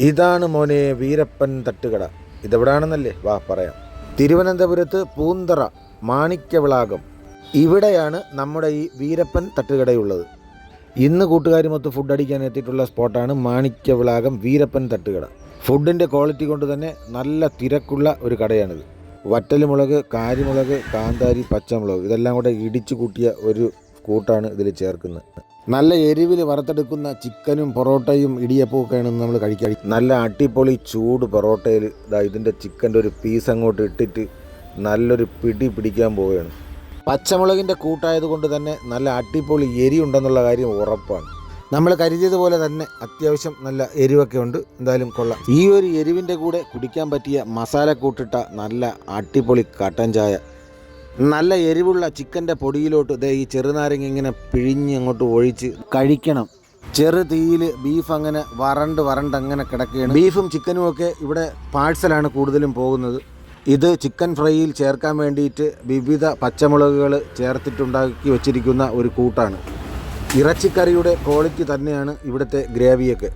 ഇതാണ് മോനെ വീരപ്പൻ തട്ടുകട. ഇതെവിടാണെന്നല്ലേ? വാ പറയാം. തിരുവനന്തപുരത്ത് പൂന്തറ മാണിക്യവിളാകം. ഇവിടെയാണ് നമ്മുടെ ഈ വീരപ്പൻ തട്ടുകടയുള്ളത്. ഇന്ന് കൂട്ടുകാരുമൊത്ത് ഫുഡ് അടിക്കാൻ എത്തിയിട്ടുള്ള സ്പോട്ടാണ് മാണിക്യവിളാകം വീരപ്പൻ തട്ടുകട. ഫുഡിന്റെ ക്വാളിറ്റി കൊണ്ട് തന്നെ നല്ല തിരക്കുള്ള ഒരു കടയാണിത്. വറ്റൽമുളക് കാരിമുളക് കാന്താരി പച്ചമുളക് ഇതെല്ലാം കൂടെ ഇടിച്ചു കൂട്ടിയ ഒരു കൂട്ടാണ് ഇതിൽ ചേർക്കുന്നത്. നല്ല എരിവിൽ വറുത്തെടുക്കുന്ന ചിക്കനും പൊറോട്ടയും ഇടിയപ്പവും ഒക്കെയാണ് നമ്മൾ കഴിക്കാൻ നല്ല അടിപൊളി ചൂട് പൊറോട്ടയിൽ ഇതാ ഇതിന്റെ ചിക്കന്റെ ഒരു പീസ് അങ്ങോട്ട് ഇട്ടിട്ട് നല്ലൊരു പിടി പിടിക്കാൻ പോവുകയാണ്. പച്ചമുളകിന്റെ കൂട്ടായത് കൊണ്ട് തന്നെ നല്ല അടിപൊളി എരി ഉണ്ടെന്നുള്ള കാര്യം ഉറപ്പാണ്. നമ്മൾ കരുതിയതുപോലെ തന്നെ അത്യാവശ്യം നല്ല എരിവൊക്കെ ഉണ്ട്. എന്തായാലും കൊള്ളാം. ഈ ഒരു എരിവിന്റെ കൂടെ കുടിക്കാൻ പറ്റിയ മസാല കൂട്ടിട്ട നല്ല അടിപൊളി കട്ടൻ ചായ നല്ല എരിവുള്ള ചിക്കന്റെ പൊടിയിലോട്ട് ദേ ഈ ചെറുനാരങ്ങ ഇങ്ങനെ പിഴിഞ്ഞ് അങ്ങോട്ട് ഒഴിച്ച് കഴിക്കണം. ചെറു തീയിൽ ബീഫ് അങ്ങനെ വരണ്ട് വരണ്ട് അങ്ങനെ കിടക്കുകയാണ്. ബീഫും ചിക്കനും ഒക്കെ ഇവിടെ പാഴ്സലാണ് കൂടുതലും പോകുന്നത്. ഇത് ചിക്കൻ ഫ്രൈയിൽ ചേർക്കാൻ വേണ്ടിയിട്ട് വിവിധ പച്ചമുളകുകൾ ചേർത്തിട്ടുണ്ടാക്കി വച്ചിരിക്കുന്ന ഒരു കൂട്ടാണ്. ഇറച്ചിക്കറിയുടെ ക്വാളിറ്റി തന്നെയാണ് ഇവിടുത്തെ ഗ്രേവിയൊക്കെ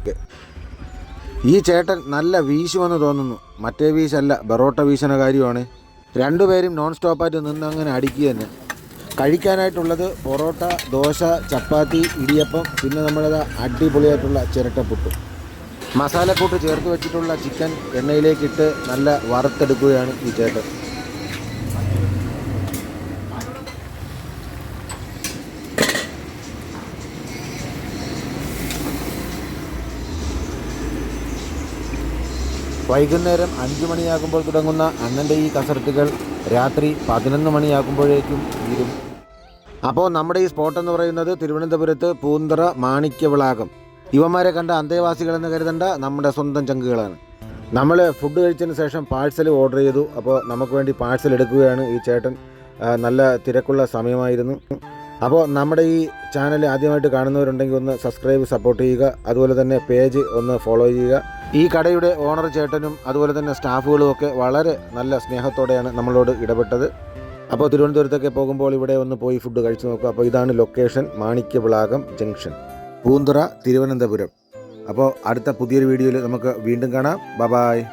ഈ ചേട്ടൻ നല്ല വീശുമെന്ന് തോന്നുന്നു. മറ്റേ വീശല്ല ബറോട്ട വീശന കാര്യമാണ്. രണ്ടുപേരും നോൺ സ്റ്റോപ്പായിട്ട് നിന്ന് അങ്ങനെ അടിക്കുക തന്നെ. കഴിക്കാനായിട്ടുള്ളത് പൊറോട്ട ദോശ ചപ്പാത്തി ഇടിയപ്പം പിന്നെ നമ്മളത് അടിപൊളിയായിട്ടുള്ള ചിരട്ടപ്പുട്ട്. മസാലക്കൂട്ട് ചേർത്ത് വെച്ചിട്ടുള്ള ചിക്കൻ എണ്ണയിലേക്കിട്ട് നല്ല വറുത്തെടുക്കുകയാണ് ഈ ചേട്ടൻ. വൈകുന്നേരം അഞ്ച് മണിയാകുമ്പോൾ തുടങ്ങുന്ന അണ്ണന്റെ ഈ കസർത്തുകൾ രാത്രി പതിനൊന്ന് മണിയാകുമ്പോഴേക്കും തീരും. അപ്പോൾ നമ്മുടെ ഈ സ്പോട്ട് എന്ന് പറയുന്നത് തിരുവനന്തപുരത്ത് പൂന്തറ മാണിക്യവിളാകം. ഇവന്മാരെ കണ്ട അന്തേവാസികളെന്ന് കരുതണ്ട നമ്മുടെ സ്വന്തം ചങ്കുകളാണ്. നമ്മൾ ഫുഡ് കഴിച്ചതിന് ശേഷം പാഴ്സൽ ഓർഡർ ചെയ്തു. അപ്പോൾ നമുക്ക് വേണ്ടി പാഴ്സൽ എടുക്കുകയാണ് ഈ ചേട്ടൻ. നല്ല തിരക്കുള്ള സമയമായിരുന്നു. അപ്പോൾ നമ്മുടെ ഈ ചാനൽ ആദ്യമായിട്ട് കാണുന്നവരുണ്ടെങ്കിൽ ഒന്ന് സബ്സ്ക്രൈബ് സപ്പോർട്ട് ചെയ്യുക. അതുപോലെ തന്നെ പേജ് ഒന്ന് ഫോളോ ചെയ്യുക. ഈ കടയുടെ ഓണർ ചേട്ടനും അതുപോലെ തന്നെ സ്റ്റാഫുകളും ഒക്കെ വളരെ നല്ല സ്നേഹത്തോടെയാണ് നമ്മളോട് ഇടപെട്ടത്. അപ്പോൾ തിരുവനന്തപുരത്തൊക്കെ പോകുമ്പോൾ ഇവിടെ ഒന്ന് പോയി ഫുഡ് കഴിച്ചു നോക്കുക. അപ്പോൾ ഇതാണ് ലൊക്കേഷൻ മാണിക്യവിളാകം ജംഗ്ഷൻ പൂന്തുറ തിരുവനന്തപുരം. അപ്പോൾ അടുത്ത പുതിയൊരു വീഡിയോയിൽ നമുക്ക് വീണ്ടും കാണാം. ബ ബായ്